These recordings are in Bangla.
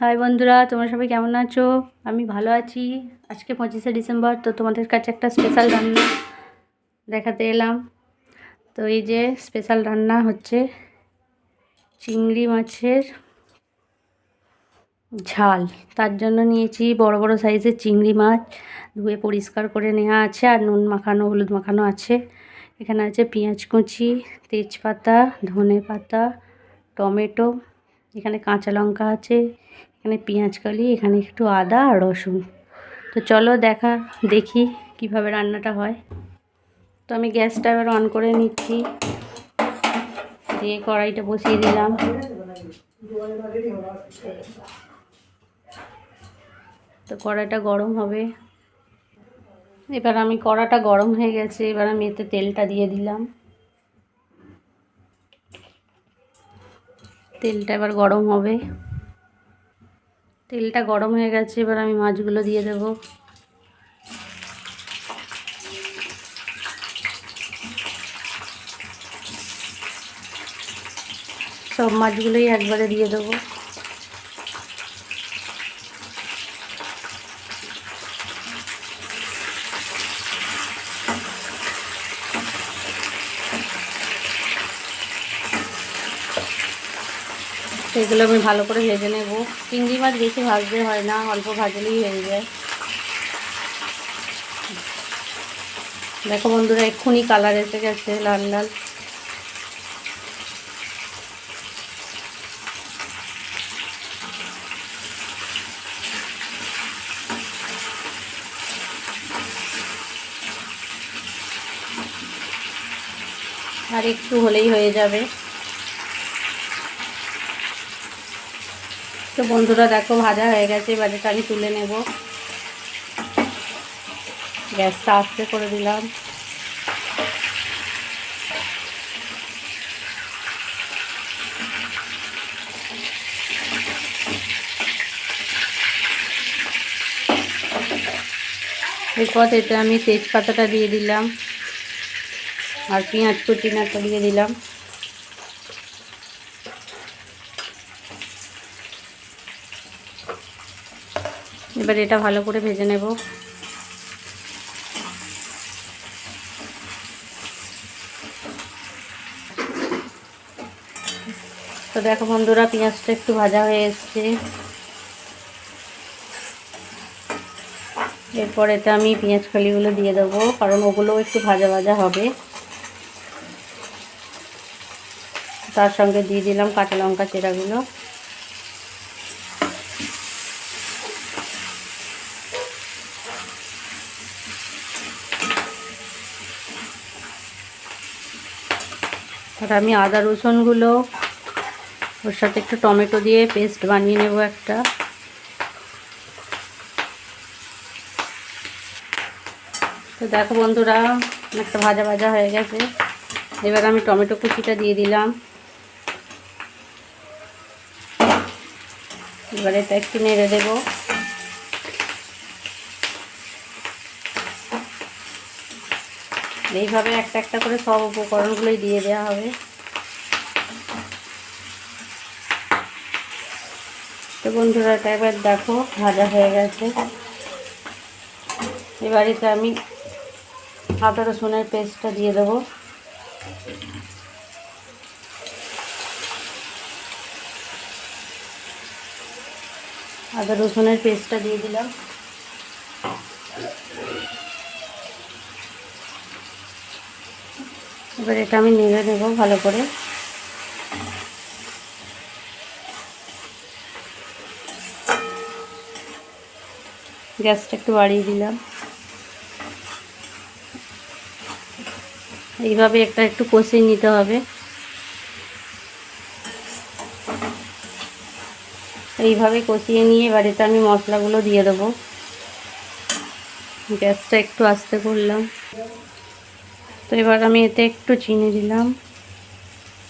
হাই বন্ধুরা, তোমরা সবাই কেমন আছো? আমি ভালো আছি। আজকে পঁচিশে ডিসেম্বর, তো তোমাদের কাছে একটা স্পেশাল রান্না দেখাতে এলাম। তো এই যে স্পেশাল রান্না হচ্ছে চিংড়ি মাছের ঝাল। তার জন্য নিয়েছি বড় বড় সাইজের চিংড়ি মাছ। ধুয়ে পরিষ্কার করে নেওয়া আছে, আর নুন মাখানো, হলুদ মাখানো আছে। এখানে আছে পেঁয়াজ কুচি, তেজপাতা ধনে পাতা টমেটো এখানে কাঁচা লঙ্কা আছে, এখানে পেঁয়াজ কালি, এখানে একটু আদা আর রসুন। তো চলো দেখা, দেখি কীভাবে রান্নাটা হয়। তো আমি গ্যাসটা এবার অন করে নিচ্ছি। দিয়ে কড়াইটা বসিয়ে দিলাম। তো কড়াইটা গরম হবে। এবার আমি কড়াটা গরম হয়ে গেছে, এবার আমি এতে তেলটা দিয়ে দিলাম। তেলটা এবার গরম হবে। তেলটা গরম হয়ে গেছে, এবার আমি মাছগুলো দিয়ে দেব। সব মাছগুলোই একবারে দিয়ে দেবো। সেগুলো আমি ভালো করে ভেজে নেব। চিংড়ি মাছ বেশি ভাজতে হয় না, অল্প ভাজলেই হয়ে যায়। দেখো বন্ধুরা, এক্ষুনি কালার এসে গেছে লাল লাল। আর একটু হলেই হয়ে যাবে। তো বন্ধুরা দেখো, ভাজা হয়ে গেছে এটা আমি তুলে নেব। গ্যাসটা আস্তে করে দিলাম। এরপর এতে আমি তেজপাতাটা দিয়ে দিলাম, আর পেঁয়াজ কুচিনাটা দিয়ে দিলাম। এবার এটা ভালো করে ভেজে নেব। তো দেখো বন্ধুরা, পেঁয়াজটা একটু ভাজা হয়ে এসছে। এরপর এটা আমি পেঁয়াজ খালিগুলো দিয়ে দেবো, কারণ ওগুলো একটু ভাজা ভাজা হবে। তার সঙ্গে দিয়ে দিলাম কাঁচা লঙ্কা চেরাগুলো। আর আমি আদা রসুনগুলো ওর সাথে একটু টমেটো দিয়ে পেস্ট বানিয়ে নেব একটা। তো দেখো বন্ধুরা একটা ভাজা ভাজা হয়ে গেছে। এবার আমি টমেটো কুচিটা দিয়ে দিলাম। এবার এটা একটু নেড়ে দেবো। এইভাবে একটা একটা করে সব উপকরণগুলোই দিয়ে দেওয়া হবে। তো বন্ধুরা, এটা এবার দেখো, ভাজা হয়ে গেছে। এবারেতে আমি আদা রসুনের পেস্টটা দিয়ে দেবো। আদা রসুনের পেস্টটা দিয়ে দিলাম। এবার এটা আমি নেড়ে দেবো ভালো করে। গ্যাসটা একটু বাড়িয়ে দিলাম। এইভাবে একটা একটু কষিয়ে নিতে হবে। এইভাবে কষিয়ে নিয়ে বাড়িতে আমি মশলাগুলো দিয়ে দেবো। গ্যাসটা একটু আস্তে করলাম। তো এবার আমি এতে একটু চিনি দিলাম।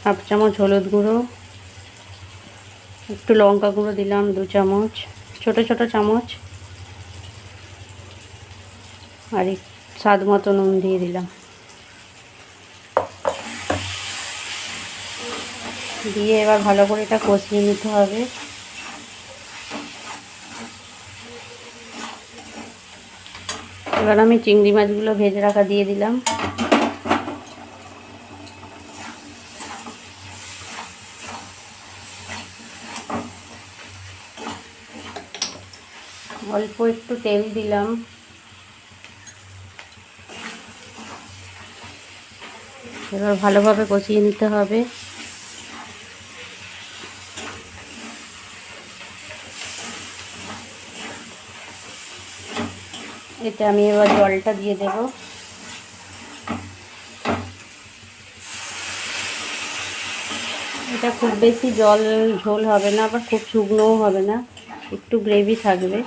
হাফ চামচ হলুদ গুঁড়ো। একটু লঙ্কা গুঁড়ো দিলাম, দু চামচ। ছোট ছোট চামচ। আর স্বাদ মতো নুন দিয়ে দিলাম। দিয়ে এবার ভালো করে এটা কষিয়ে নিতে হবে। এবার আমি চিংড়ি মাছগুলো ভেজে রাখা দিয়ে দিলাম। অল্প একটু তেল দিলাম। এবার ভালোভাবে কষিয়ে নিতে হবে। এতে আমি এবার জলটা দিয়ে দেব। এটা খুব বেশি জল ঝোল হবে না, আবার খুব শুকনোও হবে না, একটু গ্রেভি থাকবে।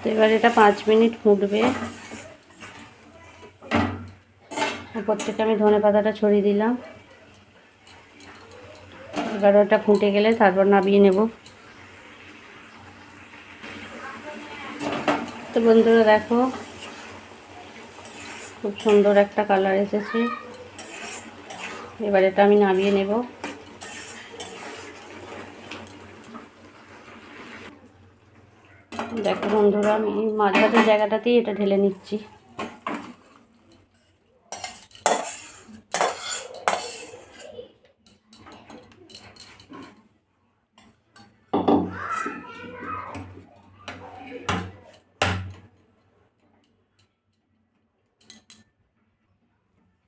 তো এবার এটা পাঁচ মিনিট ফুটবে। উপর থেকে আমি ধনে পাতাটা ছড়িয়ে দিলাম। এবার ওটা ফুটে গেলে তারপর নামিয়ে নেব। তো বন্ধুরা দেখো, খুব সুন্দর একটা কালার এসেছে। এবার এটা আমি নামিয়ে নেব। দেখো বন্ধুরা, আমি ভাজার জায়গাটাতেই এটা ঢেলে নিচ্ছি।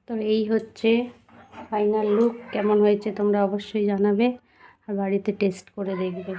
তো এই হচ্ছে ফাইনাল লুক কেমন হয়েছে তোমরা অবশ্যই জানাবে, আর বাড়িতে টেস্ট করে দেখবে।